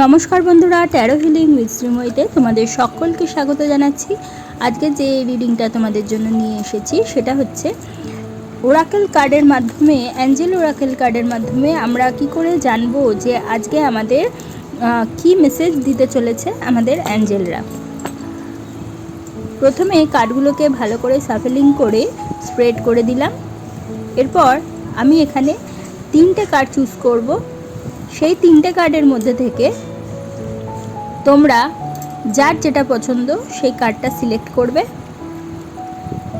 নমস্কার বন্ধুরা taro healing with শ্রীময়ীতে তোমাদের সকলকে স্বাগত জানাচ্ছি। আজকে যে রিডিংটা তোমাদের জন্য নিয়ে এসেছি, সেটা হচ্ছে ওরাকেল কার্ডের মাধ্যমে অ্যাঞ্জেল ওরাকেল কার্ডের মাধ্যমে আমরা কি করে জানব যে আজকে আমাদের কি মেসেজ দিতে চলেছে আমাদের অ্যাঞ্জেলরা প্রথমে কার্ডগুলোকে ভালো করে সাফেলিং করে স্প্রেড করে দিলাম। এরপর আমি এখানে তিনটে কার্ড চুজ করব। সেই তিনটে কার্ডের মধ্যে থেকে তোমরা যার যেটা পছন্দ সেই কার্ডটা সিলেক্ট করবে।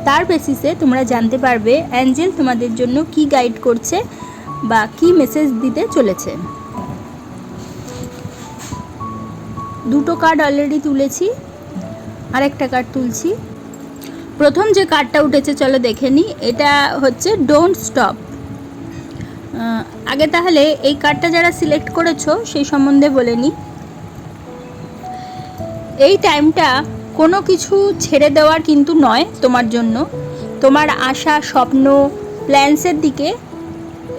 তার বেসিসে তোমরা জানতে পারবে অ্যাঞ্জেল তোমাদের জন্য কি গাইড করছে বা কি মেসেজ দিতে চলেছে। দুটো কার্ড অলরেডি তুলেছি, আরেকটা কার্ড তুলছি। প্রথম যে কার্ডটা উঠেছে, চলো দেখে নিই এটা হচ্ছে ডোন্ট স্টপ আগে তাহলে এই কার্ডটা যারা সিলেক্ট করেছ, সেই সম্বন্ধে বলে নিই এই টাইমটা কোনো কিছু ছেড়ে দেওয়ার কিন্তু নয় তোমার জন্য। তোমার আশা, স্বপ্ন প্ল্যান্সের দিকে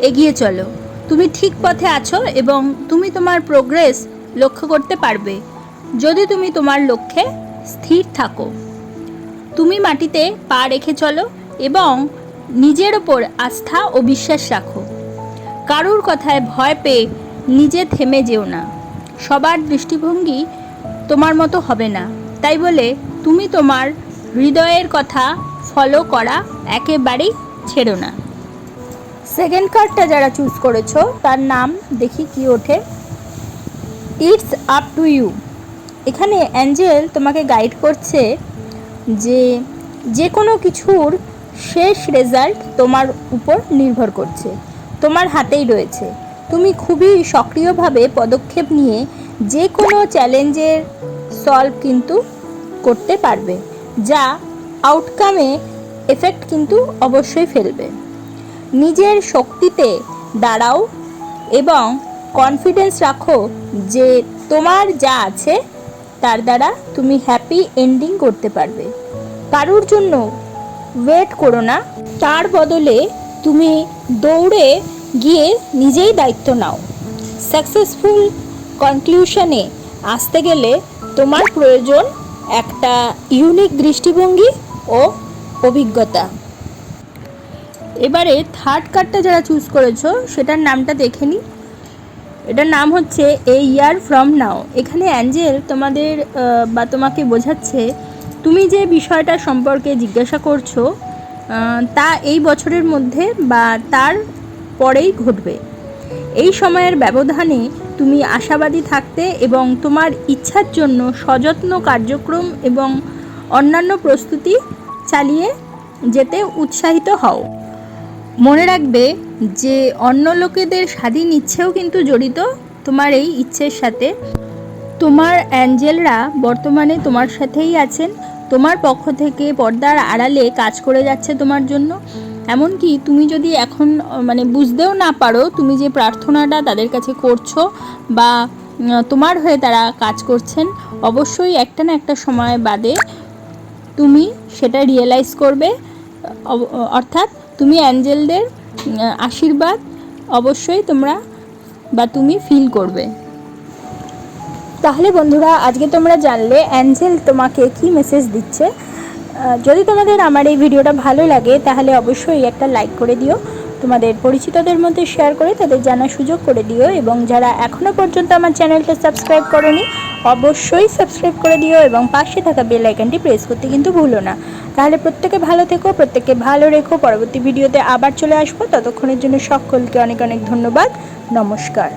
এগিয়ে চলো। তুমি ঠিক পথে আছো এবং তুমি তোমার প্রোগ্রেস লক্ষ্য করতে পারবে। যদি তুমি তোমার লক্ষ্যে স্থির থাকো, তুমি মাটিতে পা রেখে চলো এবং নিজের ওপর আস্থা ও বিশ্বাস রাখো। কারুর কথায় ভয় পেয়ে নিজে থেমে যেও না। সবার দৃষ্টিভঙ্গি তোমার মতো হবে না। তাই বলে তুমি তোমার হৃদয়ের কথা ফলো করা একেবারেই ছেড়ো না। সেকেন্ড কার্ডটা যারা চুজ করেছ, তার নাম দেখি কি ওঠে। ইটস আপ টু ইউ এখানে অ্যাঞ্জেল তোমাকে গাইড করছে যে যে কোনো কিছুর শেষ রেজাল্ট তোমার উপর নির্ভর করছে। তোমার হাতেই রয়েছে। তুমি খুবই সক্রিয়ভাবে পদক্ষেপ নিয়ে যে কোনো চ্যালেঞ্জের সলভ কিন্তু করতে পারবে, যা আউটকামে এফেক্ট কিন্তু অবশ্যই ফেলবে। নিজের শক্তিতে দাঁড়াও এবং কনফিডেন্স রাখো যে তোমার যা আছে তার দ্বারা তুমি হ্যাপি এন্ডিং করতে পারবে। কারুর জন্য ওয়েট করো না, তার বদলে তুমি দৌড়ে গিয়ে নিজেই দায়িত্ব নাও। সাকসেসফুল কনক্লিউশনে আসতে গেলে তোমার প্রয়োজন একটা ইউনিক দৃষ্টিভঙ্গি ও অভিজ্ঞতা। এবারে থার্ড কার্ডটা যারা চুজ করেছ, সেটার নামটা দেখে নিই এটার নাম হচ্ছে এ ইয়ার ফ্রম নাও এখানে অ্যাঞ্জেল তোমাদের বা তোমাকে বোঝাচ্ছে, তুমি যে বিষয়টা সম্পর্কে জিজ্ঞাসা করছ তা এই বছরের মধ্যে বা তার পরেই ঘটবে। এই সময়ের ব্যবধানে তুমি আশাবাদী থাকতে এবং তোমার ইচ্ছার জন্য সযত্ন কার্যক্রম এবং অন্যান্য প্রস্তুতি চালিয়ে যেতে উৎসাহিত হও। মনে রাখবে যে অন্য লোকেদের স্বাধীন ইচ্ছেও কিন্তু জড়িত তোমার এই ইচ্ছের সাথে। তোমার অ্যাঞ্জেলরা বর্তমানে তোমার সাথেই আছেন? তোমার পক্ষ থেকে পর্দার আড়ালে কাজ করে যাচ্ছে তোমার জন্য? এমনকি তুমি যদি এখন মানে বুঝতেও না পারো তুমি যে প্রার্থনাটা তাদের কাছে করছ বা তোমার হয়ে তারা কাজ করছেন, অবশ্যই একটা না একটা সময় বাদে তুমি সেটা রিয়েলাইজ করবে। অর্থাৎ তুমি অ্যাঞ্জেলদের আশীর্বাদ অবশ্যই তোমরা বা তুমি ফিল করবে। তাহলে বন্ধুরা, আজকে তোমরা জানলে অ্যাঞ্জেল তোমাকে কি মেসেজ দিচ্ছে। যদি তোমাদের আমার এই ভিডিওটা ভালো লাগে, তাহলে অবশ্যই একটা লাইক করে দিও। তোমাদের পরিচিতদের মধ্যে শেয়ার করে তাদের জানার সুযোগ করে দিও এবং যারা এখনও পর্যন্ত আমার চ্যানেলটা সাবস্ক্রাইব করনি, অবশ্যই সাবস্ক্রাইব করে দিও এবং পাশে থাকা বেল আইকনটি প্রেস করতে কিন্তু ভুলো না। তাহলে প্রত্যেকে ভালো থেকো, প্রত্যেককে ভালো রেখো। পরবর্তী ভিডিওতে আবার চলে আসব। ততক্ষণের জন্য সকলকে অনেক অনেক ধন্যবাদ। নমস্কার।